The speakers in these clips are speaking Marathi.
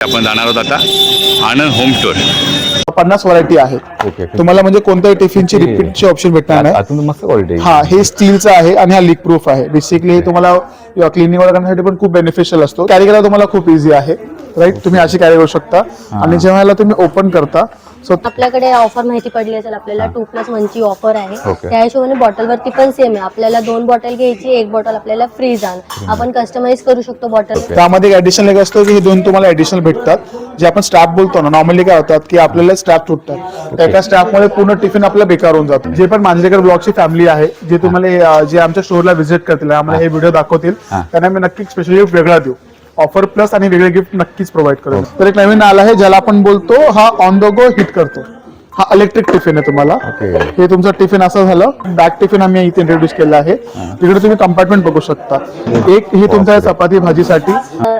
आपण जाणार आहोत आता आनंद होम स्टोर पन्नास व्हरायटी आहे ओके तुम्हाला म्हणजे कोणत्याही टिफिनची रिपीटचे ऑप्शन भेटणार नाही. आतून मस्त क्वालिटी हा हे स्टीलचं आहे आणि हा लीक प्रूफ आहे. बेसिकली हे तुम्हाला क्लिनिंग वगैरे करण्यासाठी पण खूप बेनिफिशियल असतो. कॅरी करायला तुम्हाला खूप इझी आहे. राईट तुम्ही अशी कॅरी करू शकता. आणि जेव्हा ह्याला तुम्ही ओपन करता सो आपल्याकडे ऑफर माहिती पडली असेल आपल्याला टू प्लस वनची ऑफर आहे. त्या हिशोबाने बॉटल वरती पण सेम आहे. आपल्याला दोन बॉटल घ्यायची एक बॉटल आपल्याला फ्री जाण. आपण कस्टमाइज करू शकतो बॉटल त्यामध्ये एक ऍडिशनल एक असतं की हे दोन तुम्हाला ऍडिशनल भेटतात. जे आपण स्टॅप बोलतो ना नॉर्मली काय होतात की आपल्याला स्टॅप तुटतात. त्या एका स्टॅपमध्ये पूर्ण टिफिन आपला बेकार होऊन जातो. जे पण मांजरेकर ब्लॉगची फॅमिली आहे जे तुम्हाला जे आमच्या स्टोरला व्हिजिट करतील आम्हाला हे. व्हिडिओ दाखवतील. त्यांना मी नक्की स्पेशल गिफ्ट वेगळा देऊ. ऑफर प्लस आणि वेगळे गिफ्ट नक्कीच प्रोव्हाइड करू तर एक नवीन आला आहे ज्याला आपण बोलतो हा ऑन द गो हिट करतो. हा इलेक्ट्रिक टिफिन आहे तुम्हाला. हे तुमचं टिफिन असं झालं. बॅक टिफिन आम्ही इथे इंट्रोड्यूस केलं आहे. तिकडे तुम्ही कंपार्टमेंट बघू शकता. एक हे तुमचं आहे चपाती भाजीसाठी.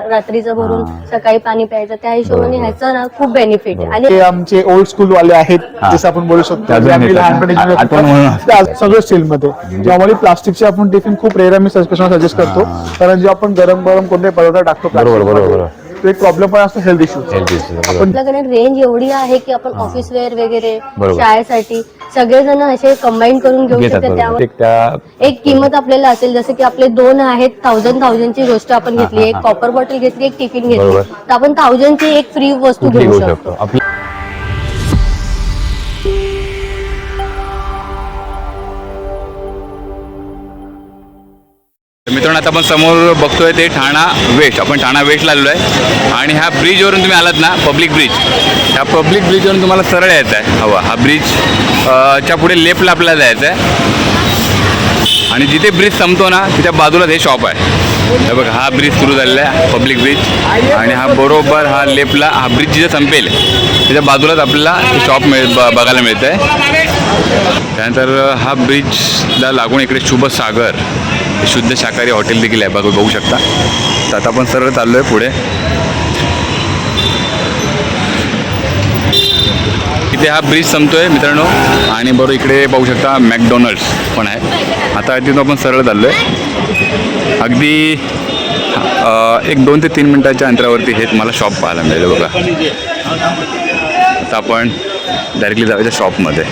रात्रीचं भरून सकाळी पाणी प्यायचं त्या हिशोबाने ह्याचं ना खूप बेनिफिट आहे. आणि ते आमचे ओल्ड स्कूल वाले आहेत जसं आपण बोलू शकतो. लहानपणी सगळं स्टील मध्ये. ज्यामुळे प्लास्टिकचे आपण टिफिन खूप रेअर आम्ही सजेस्ट करतो. कारण जे आपण गरम गरम कोणते पदार्थ टाकतो तो एक प्रॉब्लेम पण असतो हेल्थ इश्यू हेल्थ इश्यू आपल्याकडे रेंज एवढी आहे की आपण ऑफिस वेअर वगैरे बरोबर. शाळेसाठी सगळेजण असे कंबाईन करून घेऊ घेतात शकतात. बरोबर. त्यावर एक त्या एक किंमत आपल्याला असेल जसं की आपले दोन आहेत थाउजंड थाउजंडची गोष्ट आपण घेतली. एक कॉपर बॉटल घेतली एक टिफिन घेतली. बरोबर. तर आपण थाउजंडची एक फ्री वस्तू कुठली घेऊ घेऊ शकतो. शकतो? आपली मित्रांनो आता आपण समोर बघतोय ते ठाणा वेस्ट. आपण ठाणा वेस्टला आलेलो आहे. आणि ह्या ब्रिजवरून तुम्ही आलात ना पब्लिक ब्रिज ह्या पब्लिक ब्रिजवरून तुम्हाला सरळ यायचं आहे. हवा हा ब्रिज च्या पुढे लेफ्टला आपल्याला जायचं आहे. आणि जिथे ब्रिज संपतो ना तिच्या बाजूलाच हे शॉप आहे. हे बघा हा ब्रिज सुरू झालेला आहे पब्लिक ब्रिज आणि हा बरोबर हा लेफ्टला हा ब्रिज जिथे संपेल त्याच्या बाजूलाच आपल्याला शॉप मिळ ब- बघायला मिळतं आहे त्यानंतर हा ब्रिजला लागून इकडे शुभसागर. शुद्ध शाकाहारी हॉटेल देखील आहे बघू बघू शकता. तर आता आपण सरळ चाललो आहे पुढे. इथे हा ब्रिज संपतोय मित्रांनो. आणि बरोबर इकडे पाहू शकता मॅकडोनल्ड्स पण आहे. आता तिथून आपण सरळ चाललो आहे अगदी एक दोन ते तीन मिनटाच्या अंतरावरती हे तुम्हाला शॉप पाहायला मिळेल बघा. आता आपण डायरेक्टली जाऊया शॉपमध्ये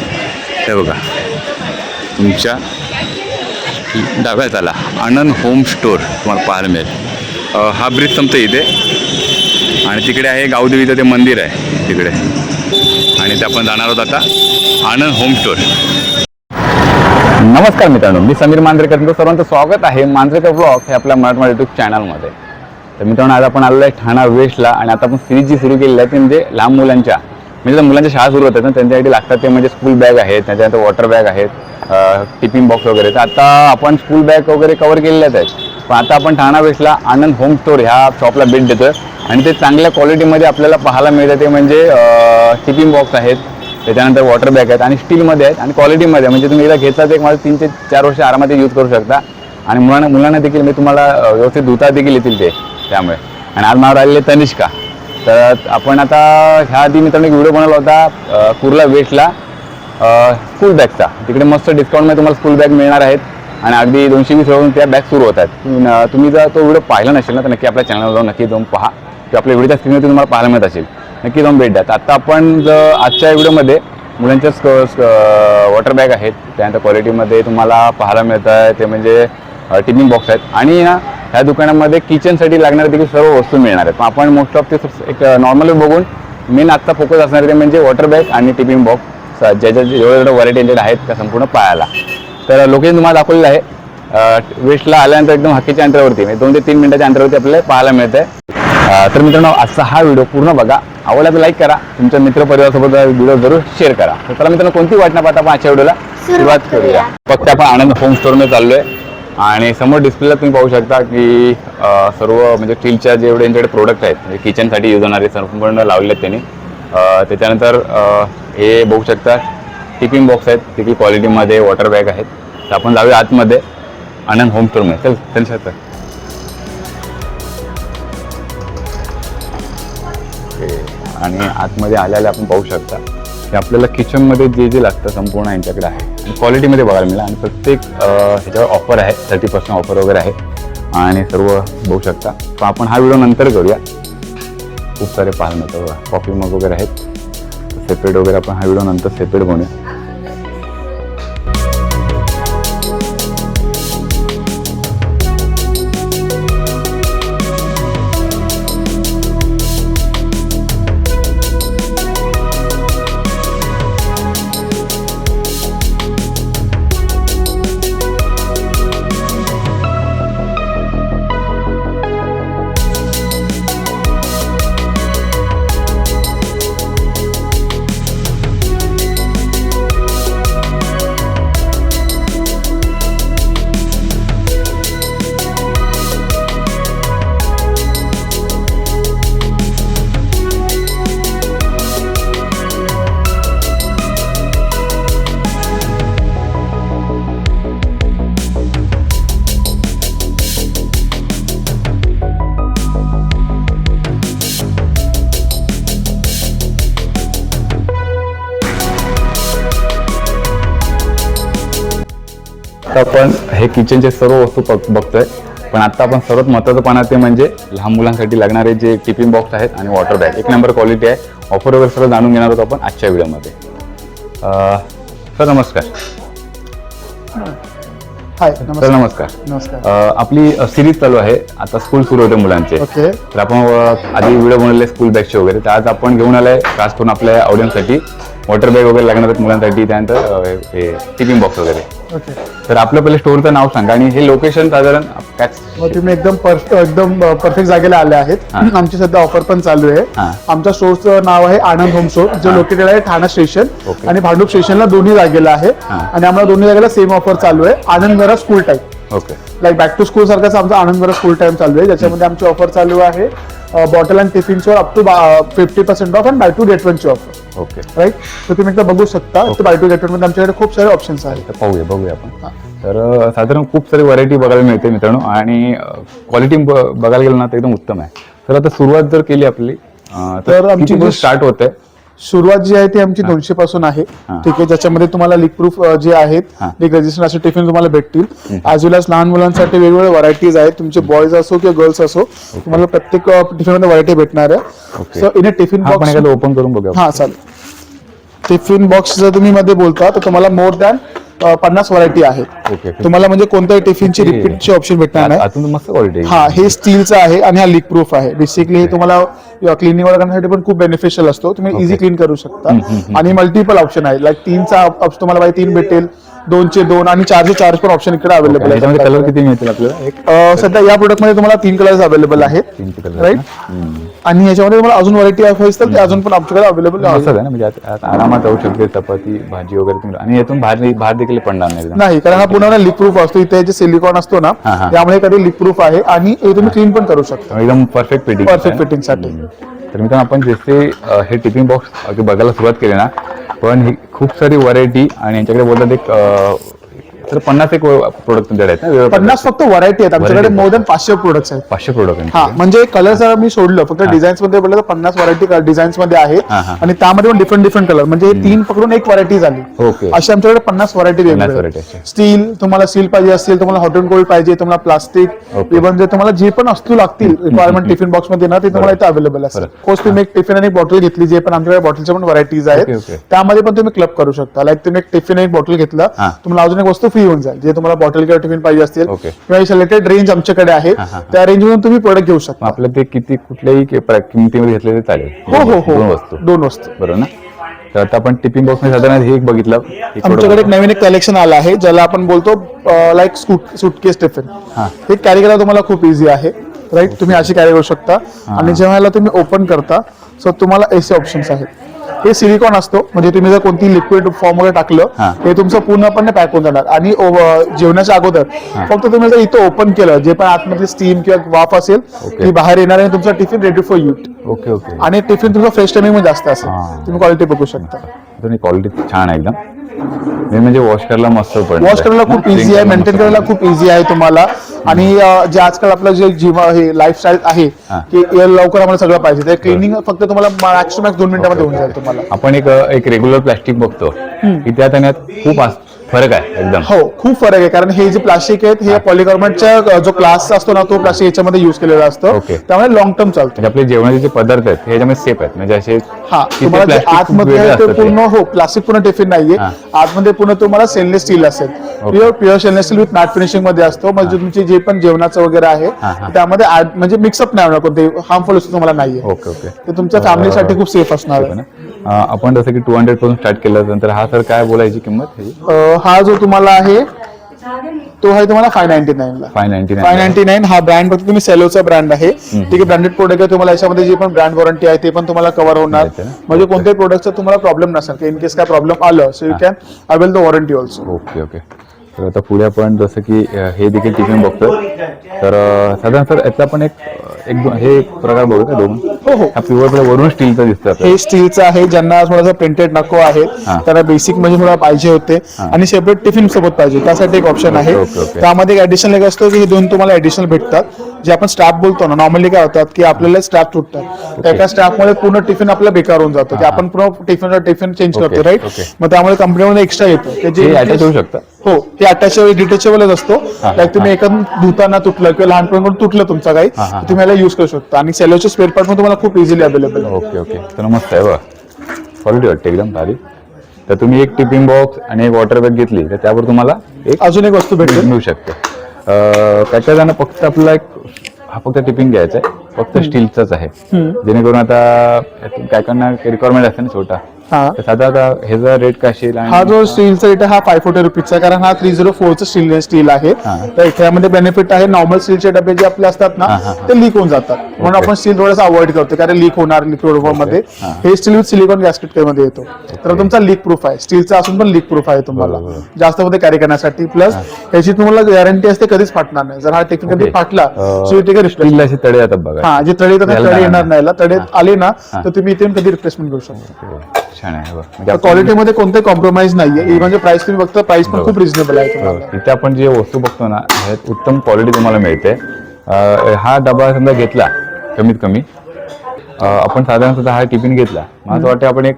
हे बघा. तुमच्या डाव्यात आला आनंद होम स्टोर तुम्हाला पाहायला मिळेल हा ब्रिज संपतो इथे आणि तिकडे आहे गावदेवीचं ते मंदिर आहे तिकडे आणि ते आपण जाणार आहोत आता आनंद होम स्टोर नमस्कार मित्रांनो मी समीर मांजरेकर तुमचं सर्वांचं स्वागत आहे मांजरेकर ब्लॉग हे आपल्या मराठवाडा युट्यूब चॅनलमध्ये तर मित्रांनो आज आपण आलेलो आहे ठाणा वेस्टला आणि आता आपण सिरीज जी सुरू केलेली आहे. ती म्हणजे लहान मुलांच्या म्हणजे ज्या मुलांच्या शाळा सुरू होतात ना त्यांच्यासाठी लागतात ते म्हणजे स्कूल बॅग आहेत त्याच्यानंतर वॉटर बॅग आहेत टिफिन बॉक्स वगैरे. तर आता आपण स्कूल बॅग वगैरे कवर केलेल्याच आहेत. पण आता आपण ठाणा वेस्टला आनंद होम स्टोर ह्या शॉपला भेट देतो आणि ते चांगल्या क्वालिटीमध्ये आपल्याला पाहायला मिळतं ते म्हणजे टिफिन बॉक्स आहेत त्याच्यानंतर वॉटर बॅग आहेत आणि स्टीलमध्ये आहेत. आणि क्वालिटीमध्ये म्हणजे तुम्ही एकदा घेतला तर एक मला तीन ते चार वर्ष आरामात यूज करू शकता. आणि मुलांना मुलांना देखील मी तुम्हाला व्यवस्थित धुता देखील येतील ते त्यामुळे. आणि आज नाव आलेले तनिष्का. तर आपण आता ह्या आधी मित्रांनो एक व्हिडिओ बनवला होता कुर्ला वेस्टला. स्कूल बॅगचा तिकडे मस्त डिस्काउंटमध्ये तुम्हाला स्कूल बॅग मिळणार आहेत. आणि अगदी दोनशे वीस रुपयातून त्या बॅग सुरू होतात तुम्ही तुम्ही जर तो व्हिडिओ पाहिला नसेल ना तर नक्की आपल्या चॅनलवर जाऊन नक्की जाऊन पहा. किंवा आपल्या व्हिडिओच्या स्क्रीनवरती तुम्हाला पाहायला मिळत असेल. नक्की जाऊन भेट द्या. तर आता आपण जर आजच्या व्हिडिओमध्ये मुलांच्या स्क वॉटर बॅग आहेत. त्यानंतर क्वालिटीमध्ये तुम्हाला पाहायला मिळतं आहे. ते म्हणजे टिफिन बॉक्स आहेत. आणि ना ह्या दुकानामध्ये किचनसाठी लागणाऱ्या देखील सर्व वस्तू मिळणार आहेत. पण आपण मोस्ट ऑफ ते एक नॉर्मली बघून मेन आजचा फोकस असणार ते म्हणजे वॉटर बॅग आणि टिफिन बॉक्स ज्या ज्या जेवढ्या जेवढ्या व्हरायटी आहेत त्या संपूर्ण पाहायला तर लोकेशन तुम्हाला दाखवलेलं आहे. वेस्टला आल्यानंतर एकदम हक्कीच्या अंतरावरती म्हणजे दोन ते तीन मिनिटाच्या अंतरावरती आपल्याला पाहायला मिळत आहे तर मित्रांनो आजचा हा व्हिडिओ पूर्ण बघा. आवडला तर लाईक करा. तुमच्या मित्रपरिवारासोबत व्हिडिओ जरूर शेअर करा. तर चला मित्रांनो कोणती वाट न पाहता आपण आजच्या व्हिडिओला सुरुवात करूया. फक्त आपण आनंद होम स्टोरमध्ये चाललो आहे आणि समोर डिस्प्लेला तुम्ही पाहू शकता की सर्व म्हणजे स्टीलच्या जेवढे यांच्याकडे प्रोडक्ट आहेत म्हणजे किचनसाठी यूज होणारे संपूर्ण लावले आहेत त्यांनी त्याच्यानंतर हे बघू शकता टिफिन बॉक्स आहेत टिफिन क्वालिटीमध्ये वॉटर बॅग आहेत. तर आपण जाऊया आतमध्ये आनंद होम स्टोरमध्ये चल चल शकता आणि आतमध्ये आल्याला आपण पाहू शकता. हे आपल्याला किचनमध्ये जे जे लागतं संपूर्ण यांच्याकडे आहे. आणि क्वालिटीमध्ये बघायला मिळेल. आणि प्रत्येक ह्याच्यावर ऑफर आहे. थर्टी पर्सेंट ऑफर वगैरे आहे. आणि सर्व बघू शकता. पण आपण हा व्हिडिओ नंतर करूया. खूप सारे पाहणं मिळतं कॉफी मग वगैरे आहेत. सेपरेट वगैरे आपण हा व्हिडिओ नंतर सेपरेट बनूया आता आपण हे किचनचे सर्व वस्तू बघ- बघतोय. पण आता आपण सर्वात महत्त्वाचं पाहणार ते म्हणजे लहान मुलांसाठी लागणारे जे टिफिन बॉक्स आहेत आणि वॉटर बॅग एक नंबर क्वालिटी आहे. ऑफर वगैरे सर्व जाणून घेणार आहोत आपण आजच्या व्हिडिओमध्ये. सर नमस्कार. हाय सर नमस्कार. नमस्कार. आपली सिरीज चालू आहे. आता स्कूल सुरू होते मुलांचे. ओके तर आपण आधी व्हिडिओ बनवले स्कूल बॅगचे वगैरे. तर आज आपण घेऊन आलाय खास करून आपल्या ऑडियन्ससाठी वॉटर बॅग वगैरे लागणार आहेत मुलांसाठी. त्यानंतर टिफिन बॉक्स वगैरे. ओके तर आपलं पहिले स्टोअरचं नाव सांगा आणि हे लोकेशन साधारण मग तुम्ही एकदम एकदम परफेक्ट जागेला आले आहेत. हा. आमची सध्या ऑफर पण चालू आहे. आमच्या स्टोअरचं नाव आहे आनंद होम स्टोर जो लोकेटेड आहे ठाणा स्टेशन ओके. आणि भांडूप स्टेशनला दोन्ही जागेला आहे. हा. आणि आम्हाला दोन्ही जागेला सेम ऑफर चालू आहे. आनंद घरा school type okay like back to school सारखाच आमचा आनंद घरा स्कूल टाइम चालू आहे. ज्याच्यामध्ये आमची ऑफर चालू आहे. Bottle and टिफिन्सवर up to fifty percent off आणि बाय टू गेट वनची ऑफर ओके राईट तर तुम्ही एकदा बघू शकता. बाय टू गेटमध्ये आमच्याकडे खूप सारे ऑप्शन्स आहेत. पाहूया बघूया आपण. तर साधारण खूप सारी व्हरायटी बघायला मिळते मित्रांनो. आणि क्वालिटी बघायला गेलं ना तर एकदम उत्तम आहे. तर आता सुरुवात जर केली आपली तर आमची स्टार्ट होते सुरुवात जी आहे ती आमची दोनशे पासून आहे. ठीक आहे ज्याच्यामध्ये तुम्हाला लीक प्रूफ जे आहेत. लीक रेजिस्टन असे टिफिन तुम्हाला भेटतील. एज लहान मुलांसाठी वेगवेगळे व्हरायटीज आहेत. तुमचे बॉयज असो किंवा गर्ल्स असो तुम्हाला प्रत्येक टिफिनमध्ये व्हरायटी भेटणार आहे. Okay. So in a tiffin box open करून बघूया. हा चालेल. टिफिन बॉक्स जर तुम्ही मध्ये बोलता तर तुम्हाला मोर दॅन पन्नास व्हरायटी आहेत. ओके तुम्हाला म्हणजे कोणत्याही टिफिनची. रिपीटची ऑप्शन भेटणार नाही. हा हे स्टीलचं आहे आणि हा लीक प्रूफ आहे. बेसिकली हे तुम्हाला क्लिनिंग वगैरे करण्यासाठी पण खूप बेनिफिशियल असतो. तुम्ही इझी क्लीन करू शकता. आणि मल्टिपल ऑप्शन आहे लाईक तीनचा तुम्हाला तीन भेटेल. दोनचे दोन आणि चारचे चार पण ऑप्शन इकडे अवेलेबल त्याच्यामध्ये कलर किती मिळतील आपल्याला? आहे सध्या या प्रोडक्टमध्ये तुम्हाला तीन कलर्स अवेलेबल आहेत. राईट आणि याच्यामध्ये तुम्हाला अजून व्हरायटी असतील ते अजून पण आमच्याकडे अवेलेबल मस्त आहे ना? म्हणजे आत- आत आरामात जाऊ शकते चपाती भाजी वगैरे तुम्ही आणि यातून बाहेर बाहेर देखील पडणार नाही एकदम. नाही कारण हा पुन्हा लीक प्रूफ असतो. इथे जे सिलिकॉन असतो ना हा, हा. त्यामुळे कधी लीक प्रूफ आहे आणि हे तुम्ही क्लीन पण करू शकता. एकदम परफेक्ट फिटिंग Perfect fitting साठी. तर मित्रांनो आपण जसे अ, हे टिफिन बॉक्स बघायला सुरुवात केली ना पण ही खूप सारी व्हरायटी आणि यांच्याकडे बोलतात एक तर पन्नास एक प्रोडक्ट तुमच्याकडे आहेत ना? वेगवेगळे पन्नास फक्त व्हरायटी आहेत. आमच्याकडे Variety. मोर दॅन पाचशे प्रोडक्ट्स आहेत. पाचशे प्रोडक्ट हा म्हणजे कलर्स मी सोडलं. फक्त डिझाईन्समध्ये बोललं तर पन्नास व्हरायटी डिझाईन्समध्ये आहे. हा, हा. आणि त्यामध्ये पण डिफरंट डिफरंट कलर म्हणजे हे तीन पकडून एक व्हरायटी झाली. ओके. अशी आमच्याकडे पन्नास व्हरायटी पन्नास variety आहेत. स्टील तुम्हाला स्टील पाहिजे असेल तुम्हाला हॉट अँड कोल्ड पाहिजे तुम्हाला प्लास्टिक Okay. इव्हन जे तुम्हाला जे पण वस्तू लागतील रिक्वायरमेंट टिफिन बॉक्समध्ये ना ते तुम्हाला इथे अवेलेबल असेल बरं. कोर्स तुम्ही एक टिफिन आणि एक बॉटल घेतली जे पण आमच्याकडे बॉटलच्या पण व्हरायटीज Okay, आहेत okay. त्यामध्ये पण तुम्ही क्लब करू शकता. लाईक तुम्ही एक टिफिन एक बॉटल घेतला हा. तुम्हाला अजून एक वस्तू फ्री होऊन जाईल. जे तुम्हाला बॉटल किंवा टिफिन पाहिजे असतील. किंवा सिलेक्टेड रेंज आमच्याकडे आहे हा, हा. त्या रेंज मधून तुम्ही प्रोडक्ट घेऊ मग शकता आपलं ते किती कुठल्याही कि- प्र- किमतीमध्ये घेतले ते चालेल. हो हो दोन हो वस्तू. दोन वस्तू. बरोबर ना? तर आता आपण टिफिन बॉक्समध्ये साधारण हे एक बघितलं. आमच्याकडे एक नवीन एक कलेक्शन आलं आहे ज्याला आपण बोलतो लाईक सुटकेस टिफिन हा. हे कॅरी करायला तुम्हाला खूप इझी आहे राईट तुम्ही अशी कॅरी करू शकता. आणि जेव्हा तुम्ही ओपन करता सो तुम्हाला एसी ऑप्शन्स आहेत. हे सिलिकॉन असतो. म्हणजे तुम्ही जर कोणती लिक्विड फॉर्म वगैरे टाकलं हा. तुमचं पूर्णपणे पॅक होऊन जाणार. आणि जेवणाच्या अगोदर फक्त तुम्ही जर इथं ओपन केलं जे पण आतमध्ये स्टीम किंवा वाफ असेल. ती बाहेर येणार आणि तुमचा tiffin ready for use okay okay आणि टिफिन तुमचा फ्रेश टायमिंगमध्ये जास्त असेल. तुम्ही क्वालिटी बघू शकता. क्वालिटी छान आहे एकदम. मेन म्हणजे वॉश करायला मस्त पडतं वॉश करायला खूप इझी आहे मेंटेन करायला खूप इझी आहे तुम्हाला. आणि जे आजकाल आपलं जे जीवन हे लाईफस्टाईल आहे. की लवकर आम्हाला सगळं पाहिजे. ते क्लिनिंग फक्त तुम्हाला मॅक्स टू मॅक्स दोन मिनिटामध्ये होऊन जाईल तुम्हाला. आपण एक एक रेग्युलर प्लास्टिक बघतो. की त्यात खूप अस- फरक आहे एकदम. हो खूप फरक आहे कारण हे जे प्लास्टिक आहेत हे पॉलिकार्बोनेटचा जो ग्लास असतो ना तो प्लास्टिक याच्यामध्ये युज केलेला असतो. त्यामुळे लॉंग टर्म चालतो. म्हणजे आपले जेवणाचे जे पदार्थ आहेत हे याच्यामध्ये सेफ आहेत. म्हणजे असे हा तिथे तुम्हाला जे plastic खूप आतमध्ये वेगळं आहे ते असतं ते. पूर्ण हो प्लास्टिक पूर्ण टिफिन नाहीये. हा. आतमध्ये पूर्ण तुम्हाला स्टेनलेस स्टील असेल. Pure pure stainless steel with matte फिनिशिंगमध्ये असतो. म्हणजे तुमची जे पण जेवणाचं वगैरे आहे हा, हा. त्यामध्ये add- म्हणजे मिक्सअप नाही होणार कोणते हार्मफुल वस्तू तुम्हाला नाहीये. Okay okay. ते तुमच्या फॅमिलीसाठी खूप सेफ असणार आहे. अं, आपण जसं की टू हंड्रेडपासून स्टार्ट केलं नंतर हा सर काय बोलायची किंमत? ह्याची अं, हा जो तुम्हाला आहे तो आहे तुम्हाला फाय नाईन्टी नाईन ला. Five ninety five nine ninety nine हा ब्रँड फक्त तुम्ही सेलोचा ब्रँड आहे. ठीक आहे ब्रँडेड प्रोडक्ट आहे तुम्हाला याच्यामध्ये जी पण ब्रँड वॉरंटी आहे ते पण तुम्हाला कव्हर होणार. म्हणजे कोणत्याही प्रोडक्टचा तुम्हाला प्रॉब्लेम नसेल. इन केस काय प्रॉब्लेम आलं so you can avail the warranty also okay okay. तर आता पुढे आपण जसं की हे देखील टिफिन बघतोय. तर साधारण सर यातला आपण एक एक दोन हे प्रकार बघू का दोन. हो हो. हा प्युअर वरून स्टीलचा दिसतं आपल्याला. हे स्टीलचं आहे ज्यांना थोडासा प्रिंटेड नको आहे. त्यांना बेसिक म्हणजे थोडा पाहिजे होते. आणि सेपरेट टिफिन सोबत पाहिजे त्यासाठी एक ऑप्शन आहे. त्यामध्ये एक ऍडिशनल एक असतो की हे दोन तुम्हाला ऍडिशनल भेटतात. जे आपण स्टाफ बोलतो ना नॉर्मली काय होतात की आपल्याला स्टाफ तुटतात एका स्टाफमुळे पूर्ण टिफिन आपला बेकार होऊन जातो. की आपण पूर्ण टिफिन टिफिन चेंज करतो राईट. मग त्यामुळे कंपनीमध्ये एक्स्ट्रा येतो. जे हे attach होऊ शकतं? हो हे अटॅचेबल डिटेचेबलच असतो. लाईक तुम्ही एखादं धुताना तुटलं किंवा लहानपणी तुटलं तुमचं काही. तुम्ही याला युज करू शकता. आणि सेलोचे स्पेअर पार्ट पण तुम्हाला खूप इझिली अवेलेबल ओके ओके तर मस्त आहे बघा. क्वालिटी वाटते एकदम भारी. तर तुम्ही एक टिफिन बॉक्स आणि एक वॉटर बॅग घेतली तर त्यावर तुम्हाला एक अजून एक वस्तू भेटेल. मिळू शकते. जण फक्त आपला एक हा फक्त टिफिन घ्यायचा आहे. फक्त स्टीलचाच आहे. जेणेकरून आता काय काय रिक्वायरमेंट असते ना छोटा. हा तर साधा आता ह्याचा रेट काय असेल आणि हा जो स्टीलचा रेट आहे हा फाय फोर्टी रुपीजचा आहे कारण हा थ्री झिरो फोरचं स्टील स्टील आहे हा. तर यामध्ये बेनिफिट आहे नॉर्मल स्टीलचे डबे जे आपले असतात ना हा, हा, हा. ते लीक होऊन जातात म्हणून. आपण स्टील थोडंसं अवॉइड करतो कारण लीक होणार लिक्विडमध्ये हा. हे स्टील विथ सिलिकॉन गॅस्केटमध्ये येतो तर तुमचा लीक प्रूफ आहे स्टीलचा असून पण लीक प्रूफ आहे तुम्हाला बरोबर. जास्त मध्ये कॅरी करण्यासाठी प्लस याची तुम्हाला गॅरंटी असते कधीच फाटणार नाही जर हा टेक्निक कधी ओके. फाटला अं, so you take a replacement. स्टीलला असे तडे येतात बघा हा जे तळे येतात ते याला तळे येणार नाही याला. तडे आले ना. तर तुम्ही इथे कधी रिप्लेसमेंट करू शकता. छान आहे बघा. म्हणजे आपण- क्वालिटीमध्ये कोणते कॉम्प्रोमाइज नाहीये. म्हणजे प्राइस तुम्ही बघता प्राइस पण खूप रिझनेबल आहे तुम्हाला. इथे आपण जे वस्तू बघतो ना ह्यात उत्तम क्वालिटी तुम्हाला मिळते. अं, हा डबा समजा घेतला कमीत कमी अं, आपण साधारणतः हा टिफिन घेतला. मला असं वाटतं आपण एक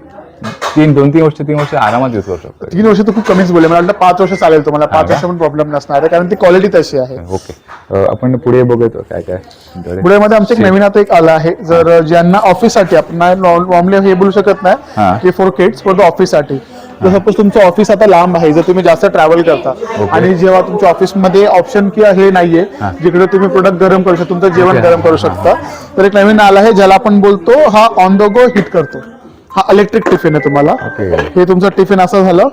तीन दोन तीन वर्ष तीन वर्ष आरामात यूज करू शकतो तीन वर्ष तर खूप कमीच बोलले. मला वाटतं पाच वर्ष चालेल तुम्हाला. पाच? वर्ष पण प्रॉब्लेम नसणार आहे कारण ती क्वालिटी तशी आहे. ओके. आपण पुढे बघतो काय काय तुमच्याकडे? पुढेमध्ये आमचं एक नवीन आता एक आलं आहे जर ज्यांना ऑफिससाठी आपण नॉर्मली हे बोलू शकत. नाही की फॉर किड्स फॉर द ऑफिससाठी जर सपोज तुमचं ऑफिस आता लांब आहे जर तुम्ही जास्त ट्रॅव्हल करता. आणि जेव्हा तुमच्या ऑफिसमध्ये ऑप्शन किंवा हे नाहीये. जिकडे तुम्ही प्रोडक्ट गरम करू शकता तुमचं जेवण. गरम करू शकता तर एक नवीन आला आहे ज्याला आपण बोलतो हा ऑन द गो हिट करतो हा इलेक्ट्रिक टिफिन आहे तुम्हाला. हे तुमचं टिफिन असं झालं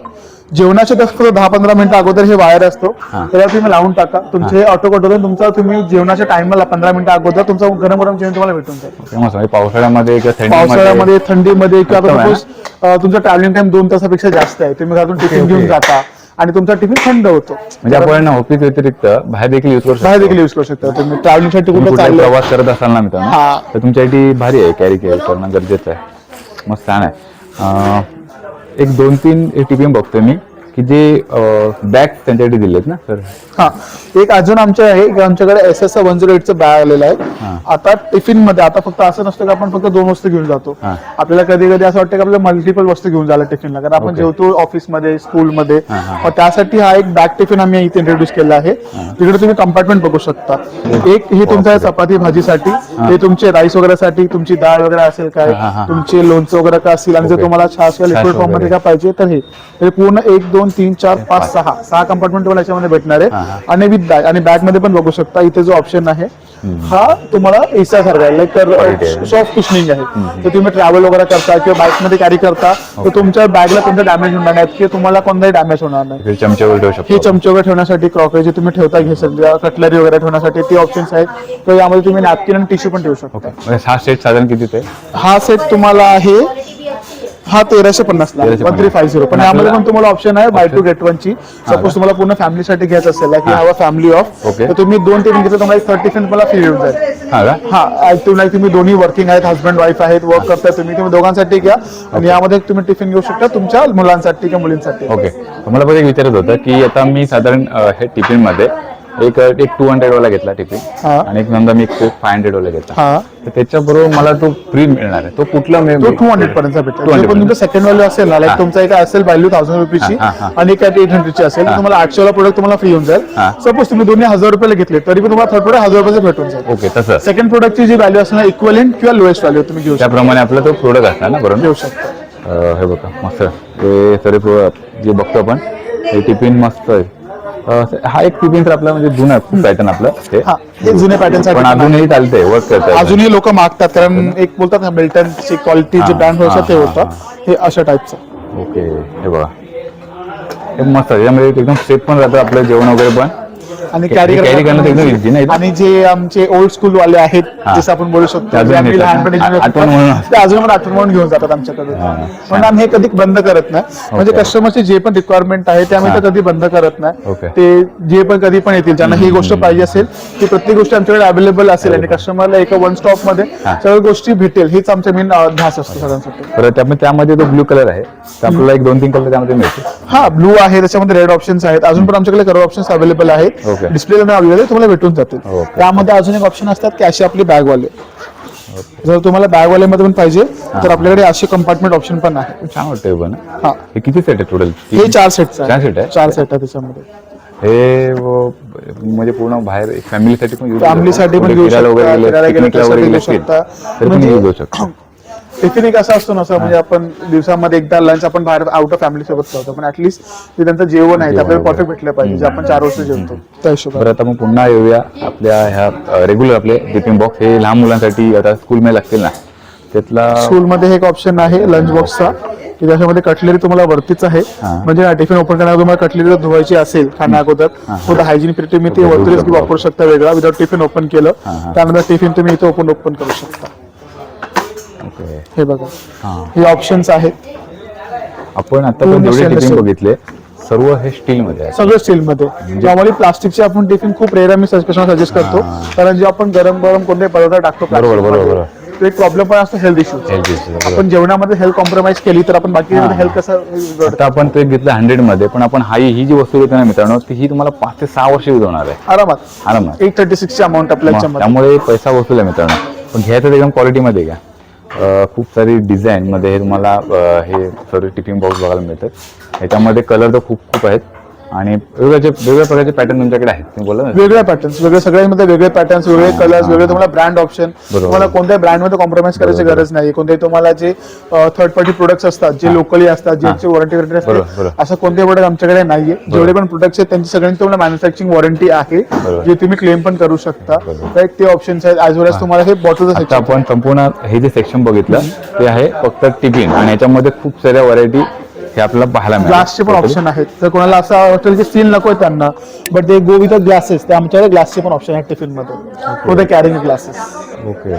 जेवणाच्या फक्त दहा पंधरा मिनिटं अगोदर हे वायर असतो. त्याला तुम्ही लावून टाका. तुमचे ऑटो कट होतं तुमचा तुम्ही जेवणाच्या टाइमला पंधरा मिनिटं अगोदर तुमचं गरम गरम जेवण तुम्हाला भेटून जाईल. मस्त. म्हणजे पावसाळ्यामध्ये किंवा थंडीमध्ये पावसाळ्यामध्ये थंडीमध्ये किंवा उत्तम आहे सपोज तुमचा ट्रॅव्हलिंग टाइम दोन तासापेक्षा जास्त आहे. तुम्ही घरातून टिफिन. घेऊन जाता आणि तुमचा टिफिन थंड होतो. म्हणजे आपण ऑफिस व्यतिरिक्त बाहेर देखील यूज करू शकतो. बाहेर देखील युज करू शकता. तुम्ही ट्रॅव्हलिंगसाठी तुम्ही कुठे कुठलाही चाललं? प्रवास करत असाल ना मित्रांनो हा. तर तुमच्यासाठी भारी आहे कॅरी करणं गरजेचं आहे. मस्त छान आहे. अं, एक दोन तीन ए टी पी एम बघतोय मी. की जे बॅग त्यांच्यासाठी दिलेत ना सर? हा. एक अजून आमच्या आहे एक आमच्याकडे एस एस वन झिरो एटचं बॅग आलेलं. आहे. आता टिफिनमध्ये आता फक्त असं नसतं की आपण फक्त दोन वस्तू घेऊन जातो. आपल्याला कधी कधी असं वाटतं की आपल्याला मल्टिपल वस्तू घेऊन जायला टिफिनला कारण आपण. जेवतो ऑफिसमध्ये स्कूलमध्ये त्यासाठी हा एक बॅग टिफिन आम्ही इथे इंट्रोड्यूस केला आहे. तिकडे तुम्ही कंपार्टमेंट बघू शकता. एक हे तुमचं आहे चपाती भाजीसाठी हे. तुमचे राईस वगैरेसाठी तुमची डाळ वगैरे असेल काय. तुमचे लोणचं वगैरे काय असतील आणि जर. तुम्हाला छास किंवा लिक्विड फॉर्ममध्ये वगैरे. काय पाहिजे तर हे पूर्ण एक दोन तीन चार पाच सहा. सहा कंपार्टमेंट तुम्हाला याच्यामध्ये भेटणार आहे. आणि विथ बॅग. आणि बॅगमध्ये पण बघू शकता इथे जो ऑप्शन आहे हा तुम्हाला एसा सारखा लाईक. सॉफ्ट कुशनिंग आहे. तर तुम्ही ट्रॅव्हल वगैरे करता किंवा बाईकमध्ये कॅरी करता तर तुमच्या बॅगला कोणतं डॅमेज होणार नाही किंवा तुम्हाला कोणताही डॅमेज होणार नाही. चमचे वगैरे हे ठेवण्यासाठी क्रॉकरी जे तुम्ही ठेवता घेसल कटलरी वगैरे ठेवण्यासाठी ते ऑप्शन्स आहेत. तर यामध्ये तुम्ही नॅपकिन आणि टिश्यू पण ठेवू शकता. हा सेट साधारण किती ते हा सेट तुम्हाला आहे हा तेराशे पन्नास ला 1350. वन थ्री फाय झिरो पण यामध्ये पण तुम्हाला ऑप्शन आहे बाय टू? गेट वन ची सपोज? तुम्हाला पूर्ण फॅमिलीसाठी घ्यायचं असेल की हा. हवा फॅमिली ऑफ ओके. तर तुम्ही दोन टिफिन घेतलं तुम्हाला थर्ड टिफिन तुम्हाला फ्री येऊन जाईल हा हा तुम्ही दोन्ही वर्किंग आहेत हस्बंड वाईफ आहेत वर्क करताय तुम्ही तुम्ही दोघांसाठी घ्या आणि यामध्ये तुम्ही टिफिन घेऊ शकता तुमच्या मुलांसाठी किंवा मुलींसाठी ओके मला एक विचारत होतं की आता मी साधारण हे टिफिनमध्ये एक एक टू हंड्रेड वाला घेतला टिफिन. हा. आणि एक नंतर मी एक फाय हंड्रेड वाला घेतला. हा. तर त्याच्याबरोबर मला तो फ्री मिळणार आहे. तो कुठला मी तो टू हंड्रेड पर्यंत भेटेल. 200 जे पण तुमचं सेकंड व्हॅल्यू असेल ना लाईक. तुमचा एक असेल व्हॅल्यू थाउजंड रुपीची हा, हा, हा. आणि एक एट हंड्रेडची असेल तर. तुम्हाला आठशे वाला प्रोडक्ट तुम्हाला फ्री होऊन जाईल. हा. सपोज तुम्ही दोन्ही हजार रुपयाला घेतले तरी पण तुम्हाला थर्ड प्रोडक्ट हजार रुपयाचं भेटून जाईल. ओके तसं. सेकंड प्रोडक्टची जी व्हॅल्यू असणार इक्वलेंट किंवा लोएस्ट व्हॅल्यू तुम्ही घेऊ शकता. त्याप्रमाणे आपला तो प्रोडक्ट असणार ना बरोबर? घेऊ शकता. अं, हे बघा मस्त. हे सगळे प्रो- जे बघतो आपण हे टिफिन मस्त आहे. हा एक तर आपला म्हणजे जुना पॅटर्न आपलं ते. हा हे जुने पॅटर्न पण अजूनही चालतंय वर्क करतंय अजूनही लोक मागतात कारण एक बोलतात ना मिल्टनची क्वालिटी जे ब्रँड होतं ते होतं. हे. अशा टाईपचं ओके हे बघा. हे मस्त आहे यामध्ये एकदम सेफ पण राहतं आपलं जेवण वगैरे पण. आणि कॅरी carry करणं तर एकदम easy ना? आणि जे आमचे ओल्ड स्कूल वाले आहेत हा. जसं आपण बोलू शकतो अजून जे आम्ही घेतात. लहानपणी आ- जे आठवण म्हणून. ते अजून पण आठवण म्हणून घेऊन जातात आमच्याकडून हा. म्हणून आम्ही हे कधी बंद करत नाही म्हणजे. कस्टमरचे जे पण रिक्वायरमेंट आहे ते आम्ही हा. तर कधी बंद करत नाही. ते जे पण कधी पण येतील ज्यांना ही गोष्ट पाहिजे असेल ती प्रत्येक गोष्ट आमच्याकडे अवेलेबल असेल आणि कस्टमरला एका वन स्टॉपमध्ये हा. सगळ्या गोष्टी भेटेल हीच आमचा मेन ध्यास असतो सगळ्यांसाठी परत त्यामध्ये त्यामध्ये तो ब्लू कलर आहे तर आपल्याला एक दोन तीन कलर त्यामध्ये मिळते हा ब्लू आहे त्याच्यामध्ये रेड ऑप्शन्स आहेत अजून पण आमच्याकडे कलर ऑप्शन्स अवेलेबल आहेत Okay. डिस्प्ले अवेलेबल तुम्हाला भेटून जातील. Okay. त्यामध्ये अजून एक ऑप्शन असतात की अशी आपली बॅग वाले जर तुम्हाला बॅग वाल्यामध्ये पण पाहिजे तर आपल्याकडे असे कंपार्टमेंट ऑप्शन पण आहे. छान वाटतंय पण. हा. हे किती सेट आहे टोटल हे चार सेटचं चार set आहे? चार सेट आहे त्याच्यामध्ये. हे व- म्हणजे पूर्ण बाहेर फॅमिलीसाठी पण फॅमिलीसाठी पण घेऊ फिरायला शकता वगैरे गेले, फिरायला गेलं picnic ला तसं वगैरे घेऊ गेले असतील, शकता. तरी पण म्हणजे use होऊ शकतो. टिफिन एक असा असतो ना सर म्हणजे आपण दिवसामध्ये एकदा लंच आपण बाहेर आउट ऑफ फॅमिली सोबत करतो पण ऍटलीस्ट ते त्यांचं जेवण आहे ते आपल्याला परफेक्ट भेटलं पाहिजे जे आपण चार वर्ष जेवतो. त्या हिशोबाने. बरं आता मग पुन्हा येऊया आपल्या ह्या रेग्युलर आपले टिफिन बॉक्स हे लहान मुलांसाठी आता स्कूलमध्ये लागतील ना? त्यातला स्कूलमध्ये एक ऑप्शन आहे लंच बॉक्सचा की त्याच्यामध्ये कटलेरी तुम्हाला वरतीच आहे. म्हणजे टिफिन ओपन करण्यावर तुम्हाला कटलेरी जर धुवायची असेल खाण्या अगोदर. थोडं हायजीन पिरियड तुम्ही ते वरतीच वापरू शकता वेगळा विदाउट टिफिन ओपन केलं. त्यानंतर टिफिन तुम्ही इथे ओपन ओपन करू शकता. ओके हे बघा. हां. हे ऑप्शन्स आहेत. आपण आता पूर्ण जेवढे stainless टिफिन steel. बघितले. सर्व हे स्टील मध्ये आहे. सगळं स्टीलमध्ये नॉर्मली प्लास्टिकचे आपण टिफिन खूप रेअर आम्ही सजेस्ट करतो. कारण जे आपण गरम गरम कोणते पदार्थ टाकतो बरोबर, plastic बरोबर, मध्ये, बरोबर. तो एक प्रॉब्लेम पण असतो हेल्थ इश्यू Health issue, बरोबर. आपण जेवणामध्ये हेल्थ कॉम्प्रोमाइज केली तर आपण बाकी हेल्थ कसं आता आपण ते घेतलं हंड्रेडमध्ये पण आपण हा ही जी वस्तू घेतो ना मित्रांनो ती ही तुम्हाला पाच ते सहा वर्ष यूज होणार आहे. आरामात. आरामात. एट थर्टी सिक्सची अमाऊंट आपल्या मग याच्यामध्ये. त्यामुळे पैसा वसूल आहे मित्रांनो. पण घ्यायचं तर एकदम क्वालिटीमध्ये घ्या. खूप सारी डिझाईनमध्ये हे तुम्हाला हे सर्व टिफिन बॉक्स बघायला मिळतात. ह्याच्यामध्ये कलर तर खूप खूप आहेत. आणि वेगवेगळे वेगवेगळ्या प्रकारचे पॅटर्न तुमच्याकडे आहेत. तुम्ही बोला ना? वेगळे पॅटर्न्स वेगळे सगळ्यामध्ये वेगळे पॅटर्न्स वेगळे कलर्स वेगळे तुम्हाला ब्रँड ऑप्शन बरोबर. तुम्हाला कोणत्या ब्रँडमध्ये कॉम्प्रोमाइज करायची. गरज नाही कोणते तुम्हाला जे थर्ड पार्टी प्रोडक्ट्स असतात जे लोकली असतात ज्यांची वॉरंटी वॉरंटी बरोबर, असते बरोबर. असं कोणते प्रोडक्ट आमच्याकडे नाहीये. जेवढे पण प्रोडक्ट्स आहेत त्यांची सगळ्यांची तुम्हाला मॅन्युफॅक्चरिंग वॉरंटी आहे बरोबर. जे तुम्ही क्लेम पण करू शकता. बरोबर. ते ऑप्शन्स आहेत. ॲज वेल एज तुम्हाला हे बॉटल आता आपण संपूर्ण हे जे सेक्शन बघितलं ते आहे फक्त टिफिन. आणि याच्यामध्ये खूप साऱ्या व्हरायटी हे आपल्याला पाहायला ग्लासचे पण ऑप्शन आहेत. जर कोणाला असं वाटेल की स्टील नको आहे त्यांना बट ते गो विथ ग्लासेस ते आमच्याकडे ग्लासचे पण ऑप्शन आहेत टिफिनमध्ये. For the carrying glasses okay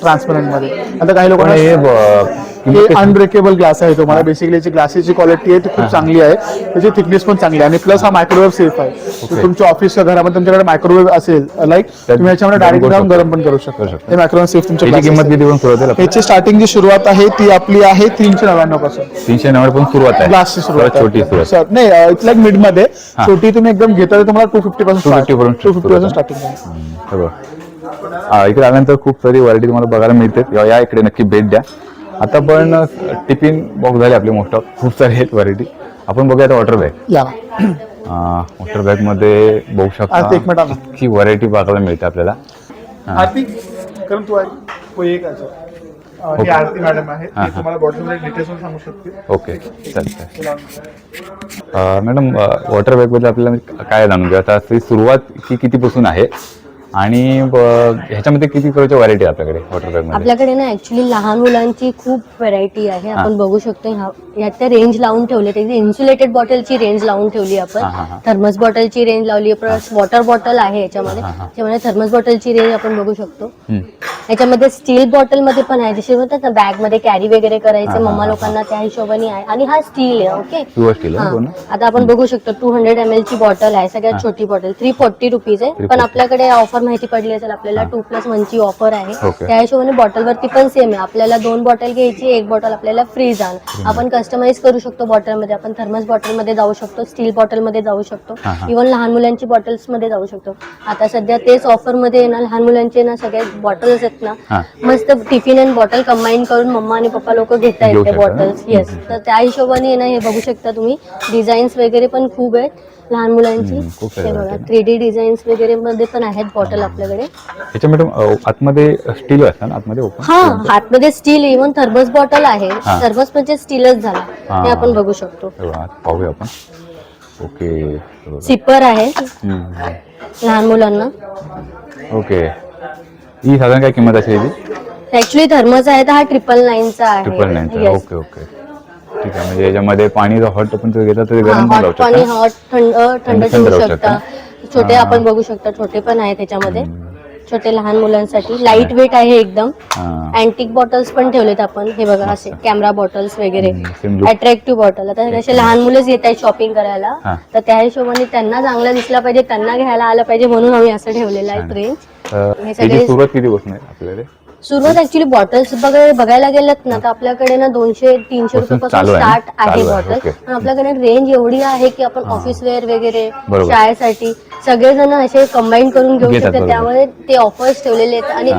ट्रान्सपरंटमध्ये. आता काही लोकांना हे ब- हे? अनब्रेकेबल ग्लास आहे तुम्हाला बेसिकली याची ग्लासेसची क्वालिटी आहे ती खूप चांगली आहे. त्याची थिकनेस पण चांगली आहे. आणि प्लस हा मायक्रोवेव्ह सेफ आहे. तुमच्या ऑफिसच्या घरामध्ये तुमच्याकडे मायक्रोवेव्ह असेल लाईक तुम्ही याच्यामध्ये डायरेक्ट जाऊन. गरम पण करू शकता. हे मायक्रोवेव्ह सेफ तुमच्या याची किंमत किती पण सुरुवात. ह्याची स्टार्टिंग जी सुरुवात आहे ती आपली आहे तीनशे नव्याण्णवपासून. तीनशे नव्वद पण सुरुवात आहे. ग्लासची सुरुवात छोटी सुरुवात. सर नाही लाईक मिडमध्ये. छोटी तुम्ही एकदम घेता तुम्हाला टू फिफ्टी पासून 250 पासून टू फिफ्टी पासून स्टार्टिंग इकडे आल्यानंतर खूप सारी व्हरायटी तुम्हाला बघायला मिळते या इकडे नक्की भेट द्या. आता पण टिफिन बॉक्स झाले आपले मोस्ट ऑफ खूप सारे आहेत व्हरायटी आपण बघूया आता वॉटर बॅग या. वॉटर बॅगमध्ये बघू आज एक मिनिट शकता. इतकी व्हरायटी बघायला मिळते आपल्याला. आरती कारण तू आहे तू एक आहे sir. अं, ही ओके. आरती मॅडम आहे हा, ती हा. तुम्हाला बॉटल डिटेल्स पण सांगू शकते ओके. चालतंय अं, मॅडम वॉटर बॅगबद्दल आपल्याला काय जाणून घ्या आता ती सुरुवात की कितीपासून आहे? आणि ह्याच्यामध्ये किती प्रकारच्या व्हरायटी आपल्याकडे वॉटरमध्ये? आपल्याकडे ना ऍक्च्युली लहान मुलांची खूप व्हरायटी आहे. आपण बघू शकतो ह्या- ह्यात त्या रेंज लावून ठेवले त्याची इन्सुलेटेड बॉटलची रेंज लावून ठेवली आपण. थर्मस बॉटलची रेंज लावली प्लस वॉटर बॉटल आहे याच्यामध्ये. त्याच्यामध्ये थर्मस बॉटलची रेंज आपण बघू शकतो. याच्यामध्ये स्टील बॉटलमध्ये पण आहे जसे म्हणतात ना बॅगमध्ये कॅरी वगैरे करायचे मम्मा. लोकांना त्या हिशोबाने आहे. आणि हा स्टील आहे ओके हा. आता आपण बघू शकतो टू हंड्रेड एम एल ची बॉटल आहे सगळ्यात छोटी बॉटल थ्री फोर्टी रुपीज आहे. पण 340. आपल्याकडे ऑफर माहिती पडली असेल आपल्याला टू प्लस ची ऑफर आहे. त्या हिशोबाने बॉटलवरती पण सेम आहे. आपल्याला दोन बॉटल घ्यायची एक बॉटल आपल्याला फ्री जाण. आपण कस्टमाइज करू शकतो बॉटलमध्ये आपण थर्मस बॉटलमध्ये जाऊ शकतो स्टील बॉटलमध्ये जाऊ शकतो. इव्हन लहान मुलांची बॉटल्समध्ये जाऊ शकतो. आता सध्या तेच ऑफरमध्ये ना लहान मुलांचे ना सगळ्या बॉटल्स आहेत ना. मस्त टिफिन अँड बॉटल कंबाईन करून मम्मा आणि पप्पा लोक घेता येते ना? बॉटल्स येस तर त्या हिशोबाने ना हे बघू शकता तुम्ही. डिझाईन्स वगैरे पण खूप आहेत. लहान मुलांची. हे बघा. थ्री डी डिझाईन्स वगैरे मध्ये पण आहेत बॉटल आपल्याकडे. ह्याच्या मॅडम आतमध्ये स्टील असतं ना? आतमध्ये ओपन हा हातमध्ये स्टील इव्हन थर्मस बॉटल आहे. हा. थर्मस म्हणजे स्टीलच झाला. हा. हे आपण बघू शकतो. पाहूया आपण. ओके. सिपर आहे. लहान मुलांना. ओके. ही साधारण काय किंमत असेल याची? ऍक्च्युली थर्मस आहे तर हा ट्रिपल नाईनचा आहे. ट्रिपल नाईनचा. Okay okay. ठीक आहे. म्हणजे याच्यामध्ये पाणी जर हॉट पण तुम्ही घेतलं तर गरम पण हॉट राहू पाणी शकता. हॉट थंड थंड थंड ठेवू राहू शकता. शकता. छोटे. आपण बघू शकता छोटे पण आहे त्याच्यामध्ये. छोटे लहान मुलांसाठी. लाइट वेट आहे एकदम. अँटिक बॉटल्स पण ठेवलेत आपण. हे बघा असे कॅमेरा बॉटल्स वगैरे. अट्रॅक्टिव्ह बॉटल आता असे लहान मुलंच येत आहेत शॉपिंग करायला. तर त्या हिशोबाने त्यांना चांगलं दिसलं पाहिजे त्यांना घ्यायला आलं पाहिजे म्हणून आम्ही असं ठेवलेलं आहे. रेंज हे सगळे- सुरुवात किती बसून आहे आपल्याकडे? सुरुवात ऍक्च्युली बॉटल्स बघायला गेलं ना तर आपल्याकडे ना दोनशे तीनशे पासून रुपयापासून चालू आहे ना? स्टार्ट आहे चालू आहे, बॉटल. पण आपल्याकडे रेंज एवढी आहे की आपण ऑफिस वेअर वगैरे बरोबर. शाळेसाठी सगळेजण असे कंबाईन करून घेऊ घेतात, शकतात. बरोबर. त्यामुळे ते ऑफर्स ठेवलेले आहेत. आणि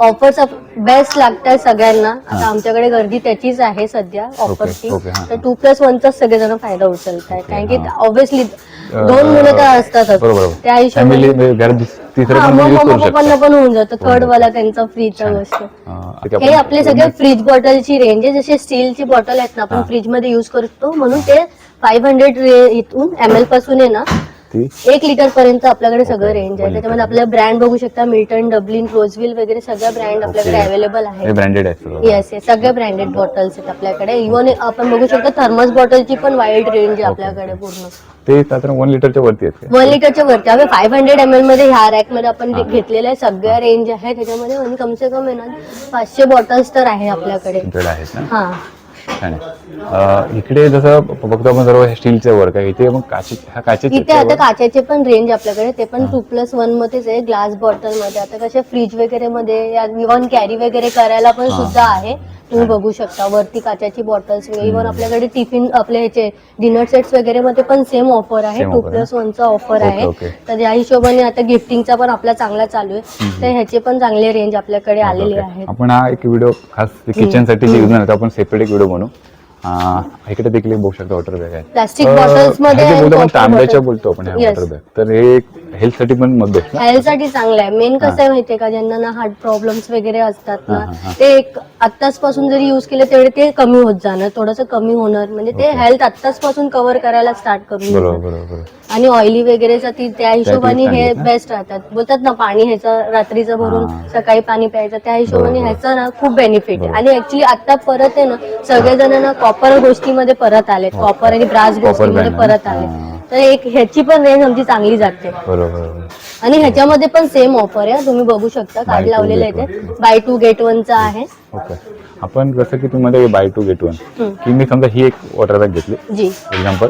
ऑफर्स बेस्ट लागतात सगळ्यांना. आता आमच्याकडे गर्दी त्याचीच आहे सध्या ऑफरची हा, तर टू प्लस वनचाच सगळेजण फायदा उचलत आहेत कारण की हा. ऑब्व्हियसली दोन मुलं तर असतातच. बरोबर त्या हिशोबाने. तिसरं हा, पण मग यूज मम्मा करू पप्पांना शकता पण होऊन जातं. थर्ड वाला त्यांचा फ्रीचा गोष्ट हा, ठीक आहे, आपण- आपले सगळे फ्रीज बॉटलची रेंज आहे. जसे स्टीलची बॉटल आहेत ना. आपण फ्रीजमध्ये युज करतो. म्हणून ते फाईव्ह हंड्रेड इथून एम एलपासून आहे ना ती. एक लिटर पर्यंत आपल्याकडे सगळं. रेंज आहे. त्याच्यामध्ये. आपल्या ब्रँड बघू शकता मिल्टन डब्लिन रोजविल वगैरे सगळ्या ब्रँड आपल्याकडे अवेलेबल आहेत ब्रँडेड आहे सर्व. येस येस सगळे ब्रँडेड बॉटल्स आहेत आपल्याकडे. इव्हन आपण बघू शकतो थर्मस बॉटलची पण वाईड रेंज आहे आपल्याकडे पूर्ण. ते साधारण वन लिटरच्या वरती आहेत? वन लिटरच्या वरती. हवे फाईव्ह हंड्रेड एम एलमध्ये ह्या रॅकमध्ये आपण जे घेतलेल्या आहे. सगळ्या रेंज आहे. त्याच्यामध्ये आणि कमसे कम ना पाचशे बॉटल्स तर आहे आपल्याकडे. आहेत ना? हा. छान आहे इकडे जसं बघतो आपण सर्व स्टीलचं वर्क आहे. इथे मग काची हा इथे आता काचेचे पण रेंज आपल्याकडे. ते पण टू प्लस वन मध्येच आहे ग्लास बॉटलमध्ये. आता कसे फ्रीज वगैरे मध्ये इव्हन कॅरी वगैरे करायला पण सुद्धा आहे. तुम्ही बघू शकता वरती काचेची बॉटल्स वगैरे इव्हन आपल्याकडे टिफिन आपले ह्याचे डिनर सेट्स वगैरे मध्ये पण सेम ऑफर आहे. Same टू offer आहे. प्लस वनचा ऑफर आहे. Okay, okay. तर या हिशोबाने आता गिफ्टिंगचा पण आपला चांगला चालू आहे. तर ह्याचे पण चांगले रेंज आपल्याकडे आलेले. आहेत. आपण हा एक व्हिडिओ खास किचनसाठी जे यूज आपण सेपरेट एक व्हिडिओ बनवू. इकडे देखील बघू शकतो वॉटर बॅग आहे. प्लास्टिक अ, बॉटल्समध्ये जे आणि बोलतो आपण copper तांब्याच्या bottles. बोलतो आपण Yes. वॉटर बॅग तर हे हेल्थसाठी पण मग बेस्ट ना? हेल्थसाठी चांगलं आहे. मेन कसं आहे माहितीये का? ज्यांना ना हार्ट प्रॉब्लेम्स वगैरे असतात ना हा, हा, हा. ते एक आत्ताच पासून जरी युज केले तेवढे ते कमी होत जाणार. थोडंसं कमी होणार. म्हणजे ते हेल्थ आत्ताच पासून कव्हर करायला स्टार्ट करून आणि ऑइली वगैरेसाठी त्या हिशोबाने हे? बेस्ट राहतात. बोलतात ना पाणी ह्याचं रात्रीचं भरून हा. सकाळी पाणी प्यायचं त्या हिशोबाने. ह्याचा ना खूप बेनिफिट आहे. आणि ऍक्च्युली आता परत आहे ना सगळेजण ना कॉपर गोष्टीमध्ये परत आलेत. कॉपर आणि ब्रास गोष्टीमध्ये परत हा. आले तर एक ह्याची पण रेंज आमची चांगली जाते. बरोबर. आणि ह्याच्यामध्ये पण सेम ऑफर आहे. तुम्ही बघू शकता Buy कार्ड two, लावलेलं get आहे ते. बाय टू गेट वनचा आहे. ओके आपण जसं की तुम्हाला बाय टू गेट वन हम्म. की मी समजा ही एक वॉटर बॅग घेतली जी. एक्झाम्पल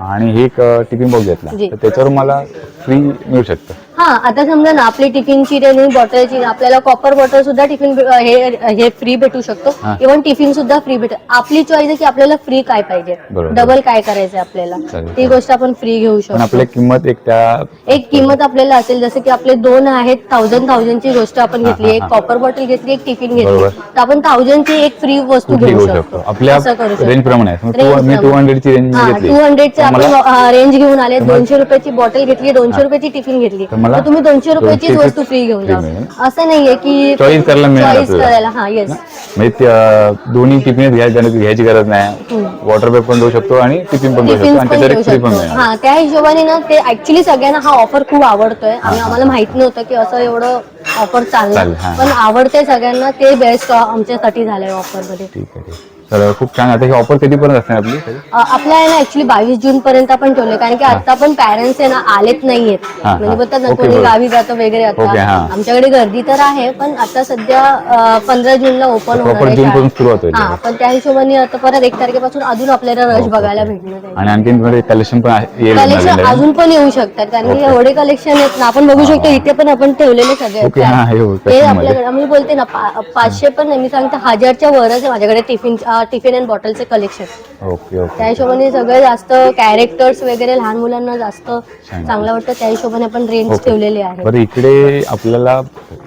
आणि ही एक टिफिन बॉक्स घेतला जी. तर त्याच्यावर मला फ्री मिळू शकतं हा आता समजा ना आपली टिफिनची रेंज बॉटलची आपल्याला कॉपर बॉटल सुद्धा टिफिन हे हे फ्री भेटू शकतो हा. इव्हन टिफिन सुद्धा फ्री भेटत आपली चॉईस आहे की आपल्याला फ्री काय पाहिजे बरोबर. डबल काय करायचंय आपल्याला चालेल, ती. गोष्ट आपण फ्री घेऊ पण शकतो आपल्या किंमत एक त्या एक किंमत आपल्याला असेल जसं की आपले दोन आहेत थाउजंड थाउजंडची गोष्ट आपण घेतली हा, एक हा. कॉपर बॉटल घेतली एक टिफिन घेतली बरोबर. तर आपण थाउजंडची एक फ्री वस्तू कुठली घेऊ शकतो आपल्या असं करू शकतो. रेंज प्रमाणे आहे. समजा Range तू- मी टू प्रमाणे. हंड्रेडची रेंज हा घेतली टू हंड्रेडची तर मला आपण रेंज घेऊन आले दोनशे रुपयाची बॉटल घेतली दोनशे रुपयाची टिफिन घेतली. तर तुम्ही दोनशे रुपयाचीच 200 वस्तू फ्री घेऊन जा. मिळेल. असं नाहीये की Choice करायला मिळणार चॉईस. करायला. हा येस म्हणजे त्या दोन्ही टिफिन घ्यायची गरज नाही. वॉटर बॅग पण देऊ शकतो आणि टिफिन पण देऊ शकतो. आणि फ्री पण हा त्या हिशोबाने ना ते ऍक्च्युली सगळ्यांना हा ऑफर खूप आवडतोय. आणि आम्हाला माहीत नव्हतं की असं एवढं ऑफर चालेल. पण आवडते सगळ्यांना ते बेस्ट आमच्यासाठी झालंय ऑफरमध्ये. ठीक आहे. तर खूप छान आता ही ऑफर कधीपर्यंत असणार आपली आपल्या आहे ना ऍक्च्युली बावीस जून पर्यंत आपण ठेवले कारण की आता पण पॅरेंट्स आहे ना आलेत नाहीयेत हा, म्हणजे हा. बोलतात ना ओके, कोणी बरोबर. गावी जातं वगैरे ओके, आता हा. आमच्याकडे गर्दी तर आहे पण आता सध्या पंधरा जूनला ओपन होणार जून पासून. सुरुवात होईल. हा पण त्या हिशोबाने आता परत एक तारखेपासून अजून आपल्याला रश बघायला भेटणार आहे आणि आणखीन मध्ये कलेक्शन पण आहे- येईल कलेक्शन अजून पण येऊ शकतात कारण की ओके. एवढे कलेक्शन आहेत ना आपण बघू शकतो इथे पण आपण ठेवलेले सगळे ओके, हा, हे हो, आहेत. ते मध्ये. आपल्याकडे मी बोलते ना पा- पाचशे पण नाही मी सांगते हजारच्या वरच आहे माझ्याकडे टिफिन टिफिन अँड बॉटलचे कलेक्शन. Okay okay. त्या हिशोबाने सगळं जास्त कॅरेक्टर्स वगैरे लहान मुलांना जास्त चांगलं वाटतं. त्या हिशोबाने आपण रेंज. ठेवलेले आहे बरं इकडे आपल्याला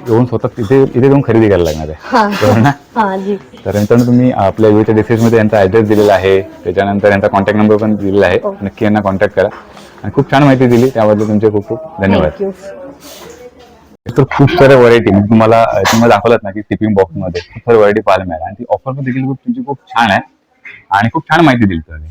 येऊन स्वतः इथे इथे येऊन खरेदी करायला लागणार आहे. हा. बरोबर ना? हा जी. तर मित्रांनो तुम्ही आपल्या व्हिडिओच्या डिस्क्रिप्शनमध्ये यांचा ॲड्रेस दिलेला आहे. त्याच्यानंतर यांचा कॉन्टॅक्ट नंबर पण दिलेला आहे. हो. नक्की यांना कॉन्टॅक्ट करा. आणि खूप छान माहिती दिली. त्याबद्दल तुमचे खूप खूप धन्यवाद. थँक्यू तर खूप साऱ्या व्हरायटी मी तुम्हाला तुम्हाला दाखवलात ना की टिफिन बॉक्समध्ये खूप सारी व्हरायटी पाहायला मिळाली आणि ती ऑफर पण देखील खूप तुमची खूप छान आहे. आणि खूप छान माहिती दिली तुम्ही.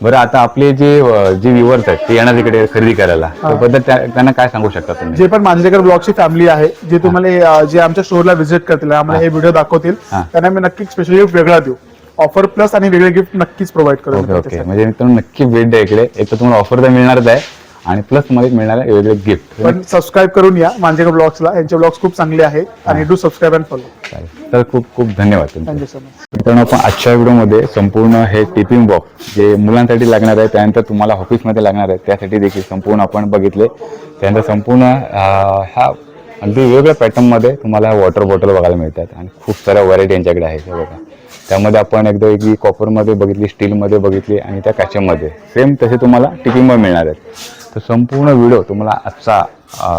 बरं आता आपले जे जे व्ह्युअर्स आहेत ते येणार तिकडे खरेदी करायला. त्याबद्दल त्या- त्यांना काय सांगू शकता तुम्ही? जे पण मांजरेकर ब्लॉगची फॅमिली आहे जे तुम्हाला जे आमच्या स्टोरला व्हिजिट करतील आम्हाला हे. व्हिडिओ दाखवतील. त्यांना मी नक्की स्पेशल गिफ्ट वेगळा देऊ. ऑफर प्लस आणि वेगळे गिफ्ट नक्कीच प्रोव्हाइड करू ओके म्हणजे मित्रांनो नक्की भेट द्या इकडे. एक तर तुम्हाला ऑफर तर मिळणारच आहे. आणि प्लस एक मिळणार आहे वेगळे गिफ्ट पण सबस्क्राईब करून या मांजरेकर ब्लॉग्सला यांचे ब्लॉग्स खूप चांगले आहेत आणि डू सबस्क्राईब अँड फॉलो तर खूप खूप धन्यवाद तुमचे. थँक्यू सो मच मित्रांनो आपण आजच्या व्हिडिओमध्ये संपूर्ण हे टिफिन बॉक्स जे मुलांसाठी लागणार आहे त्यानंतर तुम्हाला ऑफिसमध्ये लागणार आहे त्यासाठी देखील संपूर्ण आपण बघितले. त्यानंतर संपूर्ण अं, ह्या अगदी वेगवेगळ्या पॅटर्नमध्ये तुम्हाला वॉटर बॉटल बघायला मिळतात आणि खूप साऱ्या व्हरायटी यांच्याकडे आहेत हे बघा. त्यामध्ये आपण एकदा एक कॉपरमध्ये बघितली स्टीलमध्ये बघितली आणि त्या काचेमध्ये. सेम तसे तुम्हाला टिफिनमध्ये मिळणार आहेत. तर संपूर्ण व्हिडिओ तुम्हाला आजचा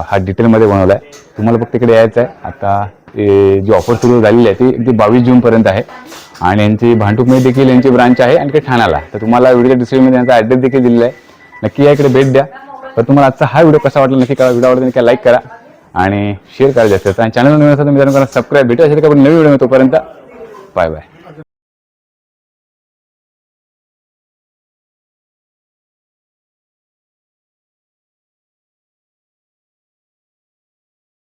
हा डिटेलमध्ये बनवला आहे तुम्हाला फक्त इकडे यायचं आहे आता ते जी ऑफर सुरू झालेली आहे ती अगदी बावीस जूनपर्यंत आहे. आणि यांची भांडूपमध्ये देखील यांची ब्रांच आहे आणि ते ठाण्याला तर तुम्हाला व्हिडिओच्या डिस्क्रिप्शनमध्ये यांचा ॲड्रेस देखील दिलेला आहे. नक्की या इकडे भेट द्या. तर तुम्हाला आजचा हा व्हिडिओ कसा वाटला नक्की करा व्हिडिओ आवडला नक्की लाईक करा आणि शेअर करा जास्त. आणि चॅनल नवीन असेल तर मित्रांनो सबस्क्राईब भेटू असेल का पण नवीन व्हिडिओ तोपर्यंत. Bye bye